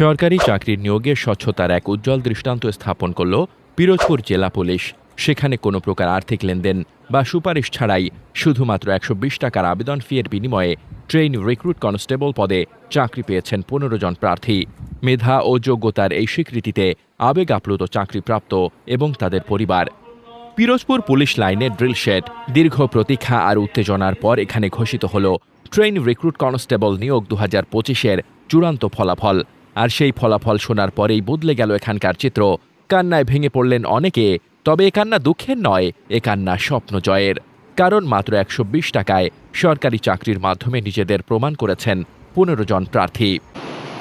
সরকারি চাকরির নিয়োগে স্বচ্ছতার এক উজ্জ্বল দৃষ্টান্ত স্থাপন করল পিরোজপুর জেলা পুলিশ। সেখানে কোনো প্রকার আর্থিক লেনদেন বা সুপারিশ ছাড়াই শুধুমাত্র একশো বিশ টাকার আবেদন ফিয়ের বিনিময়ে ট্রেন রিক্রুট কনস্টেবল পদে চাকরি পেয়েছেন পনেরো জন প্রার্থী। মেধা ও যোগ্যতার এই স্বীকৃতিতে আবেগ আপ্লুত চাকরিপ্রাপ্ত এবং তাদের পরিবার। পিরোজপুর পুলিশ লাইনে ড্রিল শেড দীর্ঘ প্রতীক্ষা আর উত্তেজনার পর এখানে ঘোষিত হল, ট্রেন রিক্রুট কনস্টেবল নিয়োগ দু হাজার পঁচিশের চূড়ান্ত ফলাফল। আর সেই ফলাফল শোনার পরেই বদলে গেল এখানকার চিত্র। কান্নায় ভেঙে পড়লেন অনেকে, তবে এ কান্না দুঃখের নয়, এ কান্না স্বপ্ন জয়ের। কারণ মাত্র একশো বিশ টাকায় সরকারি চাকরির মাধ্যমে নিজেদের প্রমাণ করেছেন পনেরো জন প্রার্থী।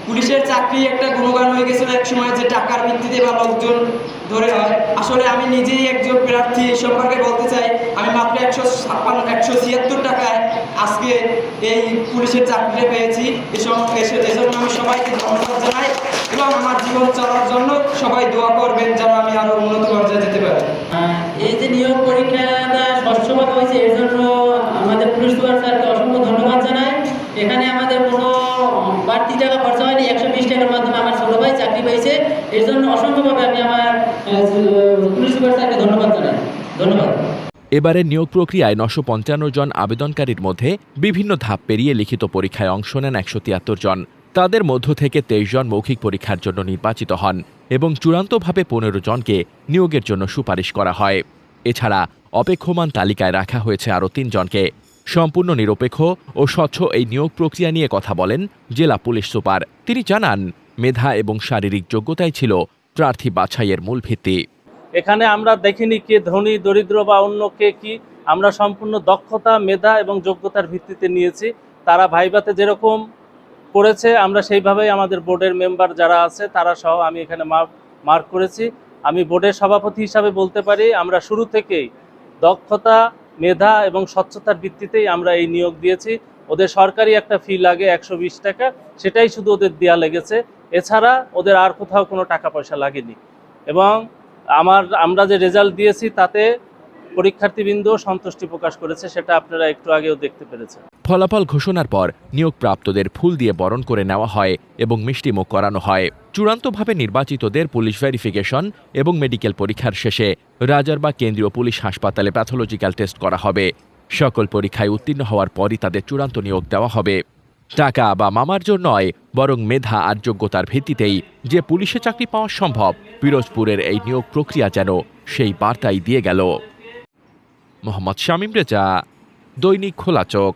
পুলিশের চাকরি একটা গুণগান হয়ে গেছিল এক সময় যে টাকার ভিত্তিতে বা লোকজন ধরে হয়। আসলে আমি নিজেই একজন প্রার্থী এই সম্পর্কে বলতে চাই। আমি মাত্র একশো ছাপ্পান্ন, একশো ছিয়াত্তর টাকায় আজকে এই পুলিশের চাকরিটা পেয়েছি। এসব- আমি সবাইকে ধন্যবাদ জানাই এবং আমার জীবন চলার জন্য সবাই দোয়া করবেন যেন আমি আরও উন্নত পর্যায়ে যেতে পারি। এই যে নিয়োগ পরীক্ষাটা স্বচ্ছভাবে হয়েছে, এর জন্য আমাদের পুলিশ সুপার স্যারকে অসংখ্য ধন্যবাদ জানাই। এখানে আমাদের কোনো বাড়তি টাকা খরচা হয়নি, একশো বিশ টাকার মাধ্যমে আমার ছোটো ভাই চাকরি পেয়েছে। এর জন্য অসংখ্যভাবে আমি আমার পুলিশ সুপার স্যারকে ধন্যবাদ জানাই। ধন্যবাদ। এবারের নিয়োগ প্রক্রিয়ায় নশো পঞ্চান্ন জন আবেদনকারীর মধ্যে বিভিন্ন ধাপ পেরিয়ে লিখিত পরীক্ষায় অংশ নেন একশো তিয়াত্তর জন। তাদের মধ্য থেকে তেইশ জন মৌখিক পরীক্ষার জন্য নির্বাচিত হন এবং চূড়ান্তভাবে পনেরো জনকে নিয়োগের জন্য সুপারিশ করা হয়। এছাড়া অপেক্ষমান তালিকায় রাখা হয়েছে আরও তিনজনকে সম্পূর্ণ নিরপেক্ষ ও স্বচ্ছ এই নিয়োগ প্রক্রিয়া নিয়ে কথা বলেন জেলা পুলিশ সুপার। তিনি জানান, মেধা এবং শারীরিক যোগ্যতাই ছিল প্রার্থী বাছাইয়ের মূল ভিত্তি। এখানে আমরা দেখিনি কে ধনী, দরিদ্র বা অন্য কে কি। আমরা সম্পূর্ণ দক্ষতা, মেধা এবং যোগ্যতার ভিত্তিতে নিয়েছি। তারা ভাইভাতে যেরকম করেছে, আমরা সেইভাবেই আমাদের বোর্ডের মেম্বার যারা আছে, তারা সহ আমি এখানে মার্ক করেছি। আমি বোর্ডের সভাপতি হিসাবে বলতে পারি, আমরা শুরু থেকেই দক্ষতা, মেধা এবং স্বচ্ছতার ভিত্তিতেই আমরা এই নিয়োগ দিয়েছি। ওদের সরকারি একটা ফি লাগে একশো বিশ টাকা, সেটাই শুধু ওদের দেওয়া লেগেছে। এছাড়া ওদের আর কোথাও কোনো টাকা পয়সা লাগেনি। এবং আমার, আমরা যে রেজাল্ট দিয়েছি তাতে পরীক্ষার্থীবৃন্দ সন্তুষ্টি প্রকাশ করেছে, সেটা আপনারা একটু আগেও দেখতে পেরেছেন। ফলাফল ঘোষণার পর নিয়োগপ্রাপ্তদের ফুল দিয়ে বরণ করে নেওয়া হয় এবং মিষ্টিমুখ করানো হয়। চূড়ান্তভাবে নির্বাচিতদের পুলিশ ভেরিফিকেশন এবং মেডিকেল পরীক্ষার শেষে রাজারবাগ কেন্দ্রীয় পুলিশ হাসপাতালে প্যাথোলজিক্যাল টেস্ট করা হবে। সকল পরীক্ষায় উত্তীর্ণ হওয়ার পরই তাদের চূড়ান্ত নিয়োগ দেওয়া হবে। টাকা বা মামার জন্য নয়, বরং মেধা আর যোগ্যতার ভিত্তিতেই যে পুলিশে চাকরি পাওয়া সম্ভব, পিরোজপুরের এই নিয়োগ প্রক্রিয়া যেন সেই বার্তাই দিয়ে গেল। মোহাম্মদ শামীম রেজা, দৈনিক খোলা চোখ।